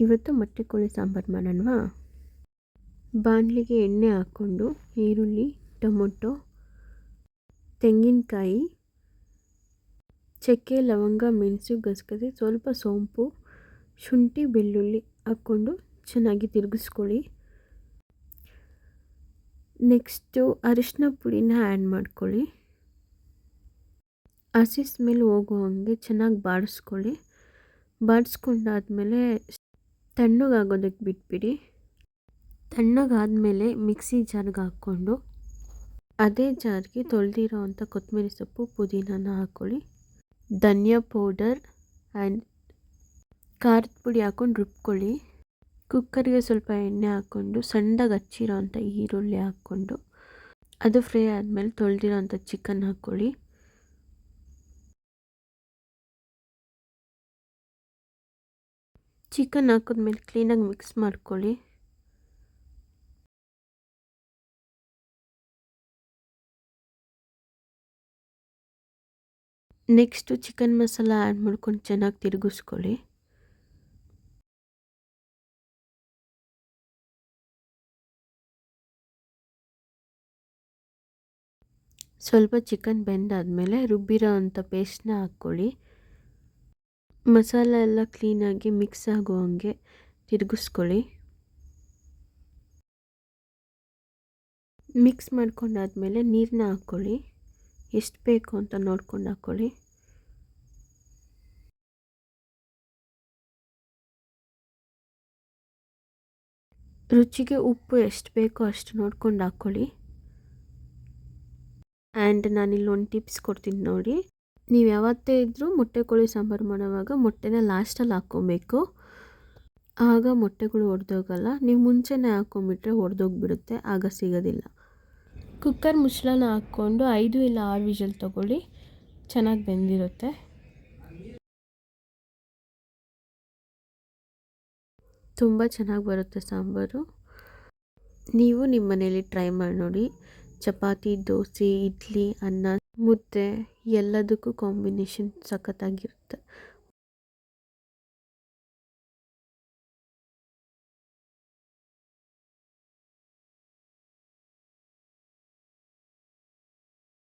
ಇವತ್ತು ಮೊಟ್ಟೆ ಕೋಳಿ ಸಾಂಬಾರು ಮಾಡೋಣವಾ? ಬಾಣಲಿಗೆ ಎಣ್ಣೆ ಹಾಕ್ಕೊಂಡು ಈರುಳ್ಳಿ, ಟೊಮೊಟೊ, ತೆಂಗಿನಕಾಯಿ, ಚಕ್ಕೆ, ಲವಂಗ, ಮೆಣಸು, ಗಸಗಸೆ, ಸ್ವಲ್ಪ ಸೋಂಪು, ಶುಂಠಿ, ಬೆಳ್ಳುಳ್ಳಿ ಹಾಕ್ಕೊಂಡು ಚೆನ್ನಾಗಿ ತಿರುಗಿಸ್ಕೊಳ್ಳಿ. ನೆಕ್ಸ್ಟು ಅರಿಶಿನ ಪುಡಿನ ಆ್ಯಡ್ ಮಾಡ್ಕೊಳ್ಳಿ. ಹಸಿ ಸ್ಮೆಲ್ ಹೋಗೋ ಹಾಗೆ ಚೆನ್ನಾಗಿ ಬಾಡಿಸ್ಕೊಳ್ಳಿ. ಬಾಡಿಸ್ಕೊಂಡಾದ್ಮೇಲೆ ತಣ್ಣಗಾಗೋದಕ್ಕೆ ಬಿಟ್ಬಿಡಿ. ತಣ್ಣಗಾದಮೇಲೆ ಮಿಕ್ಸಿ ಜಾರ್ಗೆ ಹಾಕ್ಕೊಂಡು ಅದೇ ಜಾರ್ಗೆ ತೊಳೆದಿರೋ ಅಂಥ ಕೊತ್ತಂಬರಿ ಸೊಪ್ಪು, ಪುದೀನಾನ ಹಾಕ್ಕೊಳ್ಳಿ. ಧನಿಯಾ ಪೌಡರ್ ಆ್ಯಂಡ್ ಖಾರದ ಪುಡಿ ಹಾಕ್ಕೊಂಡು ರುಬ್ಕೊಳ್ಳಿ. ಕುಕ್ಕರ್ಗೆ ಸ್ವಲ್ಪ ಎಣ್ಣೆ ಹಾಕ್ಕೊಂಡು ಸಣ್ಣದಾಗಿ ಹಚ್ಚಿರೋ ಅಂಥ ಈರುಳ್ಳಿ ಹಾಕ್ಕೊಂಡು ಅದು ಫ್ರೈ ಆದಮೇಲೆ ತೊಳೆದಿರೋ ಅಂಥ ಚಿಕನ್ ಹಾಕ್ಕೊಳ್ಳಿ. ಚಿಕನ್ ಹಾಕಿದ್ಮೇಲೆ ಕ್ಲೀನಾಗಿ ಮಿಕ್ಸ್ ಮಾಡ್ಕೊಳ್ಳಿ. ನೆಕ್ಸ್ಟು ಚಿಕನ್ ಮಸಾಲ ಆ್ಯಡ್ ಮಾಡ್ಕೊಂಡು ಚೆನ್ನಾಗಿ ತಿರುಗಿಸ್ಕೊಳ್ಳಿ. ಸ್ವಲ್ಪ ಚಿಕನ್ ಬೆಂದಾದಮೇಲೆ ರುಬ್ಬಿರೋ ಅಂಥ ಪೇಸ್ಟ್ನ ಹಾಕ್ಕೊಳ್ಳಿ. ಮಸಾಲ ಎಲ್ಲ ಕ್ಲೀನಾಗಿ ಮಿಕ್ಸ್ ಆಗೋ ಹಂಗೆ ತಿರುಗಿಸ್ಕೊಳ್ಳಿ. ಮಿಕ್ಸ್ ಮಾಡ್ಕೊಂಡಾದ್ಮೇಲೆ ನೀರನ್ನ ಹಾಕ್ಕೊಳ್ಳಿ. ಎಷ್ಟು ಬೇಕು ಅಂತ ನೋಡ್ಕೊಂಡು ಹಾಕ್ಕೊಳ್ಳಿ. ರುಚಿಗೆ ಉಪ್ಪು ಎಷ್ಟು ಬೇಕೋ ಅಷ್ಟು ನೋಡ್ಕೊಂಡು ಹಾಕ್ಕೊಳ್ಳಿ. ಆ್ಯಂಡ್ ನಾನಿಲ್ಲಿ ಒಂದು ಟಿಪ್ಸ್ ಕೊಡ್ತೀನಿ ನೋಡಿ. ನೀವು ಯಾವತ್ತೇ ಇದ್ದರೂ ಮೊಟ್ಟೆ ಕೋಳಿ ಸಾಂಬಾರು ಮಾಡೋವಾಗ ಮೊಟ್ಟೆನ ಲಾಸ್ಟಲ್ಲಿ ಹಾಕ್ಕೊಬೇಕು. ಆಗ ಮೊಟ್ಟೆಗಳು ಒಡೆದೋಗಲ್ಲ. ನೀವು ಮುಂಚೆನೇ ಹಾಕ್ಕೊಂಬಿಟ್ರೆ ಒಡೆದೋಗ್ಬಿಡುತ್ತೆ. ಆಗ ಸಿಗೋದಿಲ್ಲ. ಕುಕ್ಕರ್ ಮುಚ್ಚಳನ ಹಾಕ್ಕೊಂಡು ಐದು ಇಲ್ಲ ಆರು ವಿಜಲ್ ತೊಗೊಳ್ಳಿ. ಚೆನ್ನಾಗಿ ಬೆಂದಿರುತ್ತೆ. ತುಂಬ ಚೆನ್ನಾಗಿ ಬರುತ್ತೆ ಸಾಂಬಾರು. ನೀವು ನಿಮ್ಮ ಮನೇಲಿ ಟ್ರೈ ಮಾಡಿ ನೋಡಿ. ಚಪಾತಿ ದೋಸೆ ಇಡ್ಲಿ ಅನ್ನ. ಮುದ್ದೆ ಎಲ್ಲದಕ್ಕೂ ಕಾಂಬಿನೇಷನ್ ಸಖತ್ತಾಗಿರುತ್ತೆ.